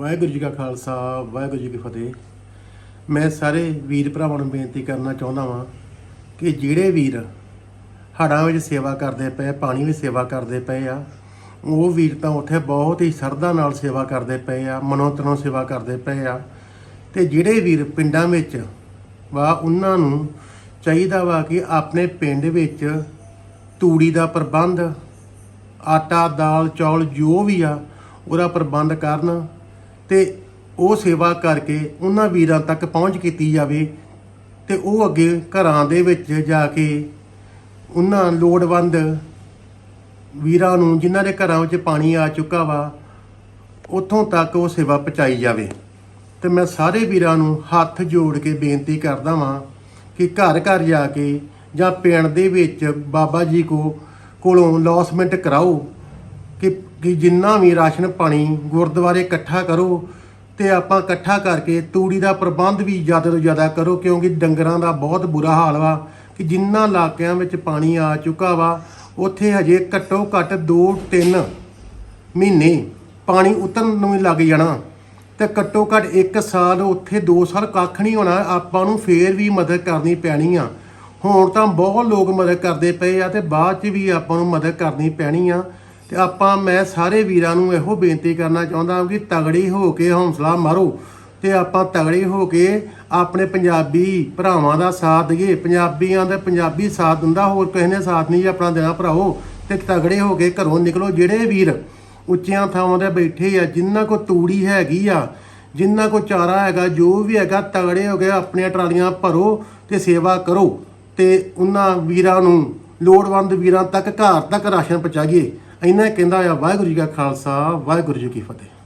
ਵਾਹਿਗੁਰੂ ਜੀ ਕਾ ਖਾਲਸਾ, ਵਾਹਿਗੁਰੂ ਜੀ ਕੀ ਫਤਿਹ। ਮੈਂ ਸਾਰੇ ਵੀਰ ਭਰਾਵਾਂ ਨੂੰ ਬੇਨਤੀ ਕਰਨਾ ਚਾਹੁੰਦਾ ਵਾਂ ਕਿ ਜਿਹੜੇ ਵੀਰ ਹੜ੍ਹਾਂ ਵਿੱਚ ਸੇਵਾ ਕਰਦੇ ਪਏ, ਪਾਣੀ ਵਿੱਚ ਸੇਵਾ ਕਰਦੇ ਪਏ ਆ, ਉਹ ਵੀਰ ਤਾਂ ਉੱਥੇ ਬਹੁਤ ਹੀ ਸਰਦਾ ਨਾਲ ਸੇਵਾ ਕਰਦੇ ਪਏ ਆ ਮਨੋਂ ਤਨੋਂ ਸੇਵਾ ਕਰਦੇ ਪਏ ਆ। ਤੇ ਜਿਹੜੇ ਵੀਰ ਪਿੰਡਾਂ ਵਿੱਚ ਵਾ, ਉਹਨਾਂ ਨੂੰ ਚਾਹੀਦਾ ਵਾ ਕਿ ਆਪਣੇ ਪਿੰਡ ਵਿੱਚ ਤੂੜੀ ਦਾ ਪ੍ਰਬੰਧ, ਆਟਾ, ਦਾਲ, ਚੌਲ ਜੋ ਵੀ ਆ, ਉਹਦਾ ਪ੍ਰਬੰਧ ਕਰਨ। ਤੇ ਉਹ ਸੇਵਾ ਕਰਕੇ ਉਹਨਾਂ ਵੀਰਾਂ ਤੱਕ ਪਹੁੰਚ ਕੀਤੀ ਜਾਵੇ ਤੇ ਉਹ ਅੱਗੇ ਘਰਾਂ ਦੇ ਵਿੱਚ ਜਾ ਕੇ ਉਹਨਾਂ ਲੋੜਵੰਦ ਵੀਰਾਂ ਨੂੰ ਜਿਨ੍ਹਾਂ ਦੇ ਘਰਾਂ ਵਿੱਚ ਪਾਣੀ ਆ ਚੁੱਕਾ ਵਾ, ਉੱਥੋਂ ਤੱਕ ਉਹ ਸੇਵਾ ਪਹੁੰਚਾਈ ਜਾਵੇ। ਤੇ ਮੈਂ ਸਾਰੇ ਵੀਰਾਂ ਨੂੰ ਹੱਥ ਜੋੜ ਕੇ ਬੇਨਤੀ ਕਰਦਾ ਵਾਂ ਕਿ ਘਰ ਘਰ ਜਾ ਕੇ ਜਾਂ ਪਿੰਡ ਦੇ ਵਿੱਚ ਬਾਬਾ ਜੀ ਕੋ ਕੋਲੋਂ ਲੌਸਮੈਂਟ ਕਰਾਓ। ਕਿ ਕਿ ਜਿੰਨਾ ਵੀ ਰਾਸ਼ਨ ਪਾਣੀ ਗੁਰਦੁਆਰੇ ਇਕੱਠਾ ਕਰੋ ਤੇ ਆਪਾਂ ਇਕੱਠਾ ਕਰਕੇ ਤੂੜੀ ਦਾ ਪ੍ਰਬੰਧ ਵੀ ਜ਼ਿਆਦਾ ਤੋਂ ਜ਼ਿਆਦਾ ਕਰੋ, ਕਿਉਂਕਿ ਡੰਗਰਾਂ ਦਾ ਬਹੁਤ ਬੁਰਾ ਹਾਲ ਵਾ ਕਿ ਜਿੰਨਾ ਇਲਾਕਿਆਂ ਵਿੱਚ ਪਾਣੀ ਆ ਚੁੱਕਾ ਵਾ, ਉੱਥੇ ਹਜੇ ਘੱਟੋ ਘੱਟ 2-3 ਮਹੀਨੇ ਪਾਣੀ ਉਤਰਨ ਨੂੰ ਹੀ ਲੱਗ ਜਾਣਾ ਤੇ ਘੱਟੋ ਘੱਟ 1 ਸਾਲ ਉੱਥੇ 2 ਸਾਲ ਕੱਖ ਨਹੀਂ ਹੋਣਾ, ਆਪਾਂ ਨੂੰ ਫੇਰ ਵੀ ਮਦਦ ਕਰਨੀ ਪੈਣੀ ਆ। ਹੁਣ ਤਾਂ ਬਹੁਤ ਲੋਕ ਮਦਦ ਕਰਦੇ ਪਏ ਆ ਤੇ ਬਾਅਦ ਚ ਵੀ ਆਪਾਂ ਨੂੰ ਮਦਦ ਕਰਨੀ ਪੈਣੀ ਆ। ਤੇ ਆਪਾਂ, ਮੈਂ ਸਾਰੇ ਵੀਰਾਂ ਨੂੰ ਇਹੋ ਬੇਨਤੀ ਕਰਨਾ ਚਾਹੁੰਦਾ ਹਾਂ ਕਿ ਤਗੜੀ ਹੋ ਕੇ ਹੌਸਲਾ ਮਾਰੋ ਤੇ ਆਪਾਂ ਤਗੜੇ ਹੋ ਕੇ ਆਪਣੇ ਪੰਜਾਬੀ ਭਰਾਵਾਂ ਦਾ ਸਾਥ ਦਈਏ। ਪੰਜਾਬੀਆਂ ਦਾ ਪੰਜਾਬੀ ਸਾਥ ਦਿੰਦਾ, ਹੋਰ ਕਿਸੇ ਨੇ ਸਾਥ ਨਹੀਂ ਜੀ ਆਪਣਾ ਦੇਣਾ ਭਰਾਓ ਤੇ ਤਗੜੇ ਹੋ ਕੇ ਘਰੋਂ ਨਿਕਲੋ। ਜਿਹੜੇ ਵੀਰ ਉੱਚੀਆਂ ਥਾਵਾਂ ਤੇ ਬੈਠੇ ਆ ਜਿਨ੍ਹਾਂ ਕੋ ਤੂੜੀ ਹੈਗੀ ਆ ਜਿਨ੍ਹਾਂ ਕੋ ਚਾਰਾ ਹੈਗਾ, ਜੋ ਵੀ ਹੈਗਾ, ਤਗੜੇ ਹੋ ਕੇ ਆਪਣੀਆਂ ਟਰਾਲੀਆਂ ਭਰੋ ਤੇ ਸੇਵਾ ਕਰੋ। ਤੇ ਉਹਨਾਂ ਵੀਰਾਂ ਨੂੰ ਲੋੜਵੰਦ ਵੀਰਾਂ ਤੱਕ ਘਰ ਤੱਕ ਰਾਸ਼ਨ ਪਹੁੰਚਾਈਏ। ਇੰਨਾ ਕਹਿੰਦਾ ਆ ਵਾਹਿਗੁਰੂ ਜੀ ਕਾ ਖਾਲਸਾ ਵਾਹਿਗੁਰੂ ਜੀ ਕੀ ਫਤਿਹ।